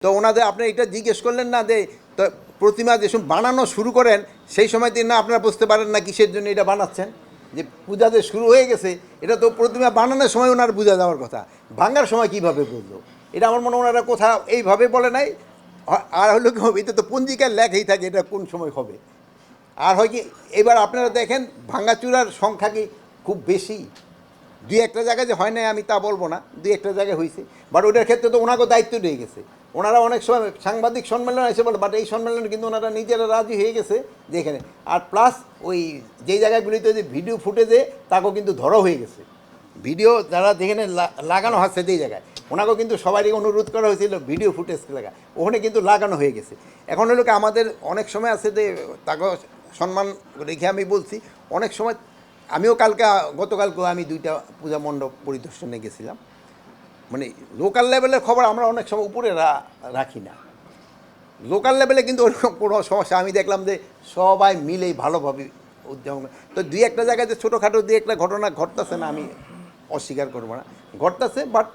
তো ওনাদের আপনি এটা জিজ্ঞেস করলেন না যে, তো প্রতিমা যেসব বানানো শুরু করেন, সেই সময় তিনি না আপনারা বুঝতে পারেন না কিসের জন্য এটা বানাচ্ছেন? যে পূজা যে শুরু হয়ে গেছে, এটা তো প্রতিমা বানানোর সময় ওনার বোঝা যাওয়ার কথা। ভাঙার সময় কীভাবে বুঝলো? এটা আমার মনে ওনারা কোথাও এইভাবে বলে নাই। আর- হলো কি হবে? এটা তো পঞ্জিকার লেখাই থাকে এটা কোন সময় হবে। আর হয় কি, এবার আপনারা দেখেন, ভাঙাচুরার সংখ্যা কি খুব বেশি। দুই একটা জায়গায় যে হয় নাই আমি তা বলব না, দুই একটা জায়গায় হয়েছে বাট ওটার ক্ষেত্রে তো ওনাকেও দায়িত্ব রয়ে গেছে। ওনারা অনেক সময় সাংবাদিক সম্মেলন এসে বলে, বাট এই সম্মেলনে কিন্তু ওনারা নিজেরা রাজি হয়ে গেছে যে এখানে। আর প্লাস ওই যেই জায়গাগুলিতে যে ভিডিও ফুটেজে, তাকেও কিন্তু ধরা হয়ে গেছে। ভিডিও যারা যেখানে লাগানো হচ্ছে যেই জায়গায়, ওনাকেও কিন্তু সবারই অনুরোধ করা হয়েছিল ভিডিও ফুটেজ লাগা। ওখানে কিন্তু লাগানো হয়ে গেছে। এখন হলো আমাদের অনেক সময় আছে যে তাকে সম্মান রেখে আমি বলছি, অনেক সময় আমিও কালকে, গতকালকেও আমি দুইটা পূজা মণ্ডপ পরিদর্শনে গেছিলাম। মানে লোকাল লেভেলের খবর আমরা অনেক সময় উপরে রাখি না। লোকাল লেভেলে কিন্তু ওরকম কোনো সমস্যা। আমি দেখলাম যে সবাই মিলেই ভালোভাবে করে। তো দুই একটা জায়গায় যে ছোটোখাটো দুই একটা ঘটনা ঘটতেছে না, আমি অস্বীকার করব না। ঘটতেছে বাট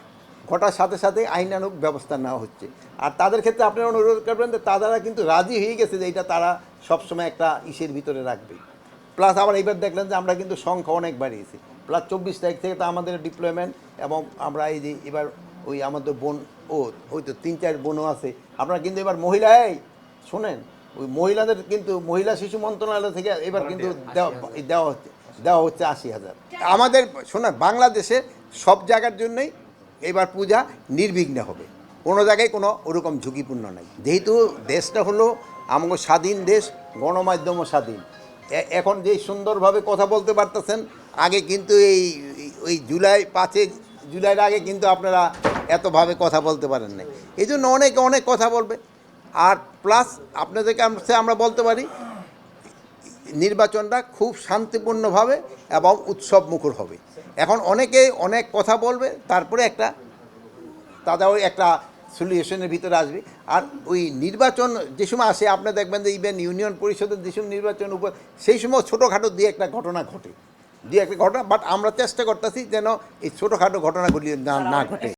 ঘটার সাথে সাথে আইনানুক ব্যবস্থা নেওয়া হচ্ছে। আর তাদের ক্ষেত্রে আপনারা অনুরোধ করবেন যে তারা কিন্তু রাজি হয়ে গেছে যে এটা তারা সবসময় একটা ইসের ভিতরে রাখবে। প্লাস আবার এইবার দেখলেন যে আমরা কিন্তু সংখ্যা অনেক বাড়িয়েছি। প্লাস চব্বিশ তারিখ থেকে তো আমাদের ডিপ্লয়মেন্ট এবং আমরা এই যে এবার ওই আমাদের বোন ও ওই তো তিন চার বোনও আছে। আপনারা কিন্তু এবার মহিলাই শোনেন ওই মহিলাদের কিন্তু মহিলা শিশু মন্ত্রণালয় থেকে এবার কিন্তু দেওয়া হচ্ছে দেওয়া হচ্ছে আশি হাজার। আমাদের শোনেন বাংলাদেশে সব জায়গার জন্যই এবার পূজা নির্বিঘ্ন হবে। কোনো জায়গায় কোনো ওরকম ঝুঁকিপূর্ণ নাই। যেহেতু দেশটা হলো আমাকে স্বাধীন দেশ গণমাধ্যমও স্বাধীন। এখন যে সুন্দরভাবে কথা বলতে পারতেছেন, আগে কিন্তু এই, ওই জুলাই পাঁচে জুলাইয়ের আগে কিন্তু আপনারা এতভাবে কথা বলতে পারেন না এই জন্য অনেকে অনেক কথা বলবে। আর প্লাস আপনাদেরকে আমরা- আমরা বলতে পারি, নির্বাচনটা খুব শান্তিপূর্ণভাবে এবং উৎসব মুখর হবে। এখন অনেকে অনেক কথা বলবে, তারপরে একটা, তাদের ওই একটা সলিউশনের ভিতরে আসবে। আর ওই নির্বাচন যে সময় আসে আপনি দেখবেন যে ইভেন ইউনিয়ন পরিষদের যে সময় নির্বাচন উপর সেই সময় ছোটোখাটো দিয়ে একটা ঘটনা ঘটে। দিয়ে একটা ঘটনা বাট আমরা চেষ্টা করতেছি যেন এই ছোটোখাটো ঘটনাগুলি না না ঘটে।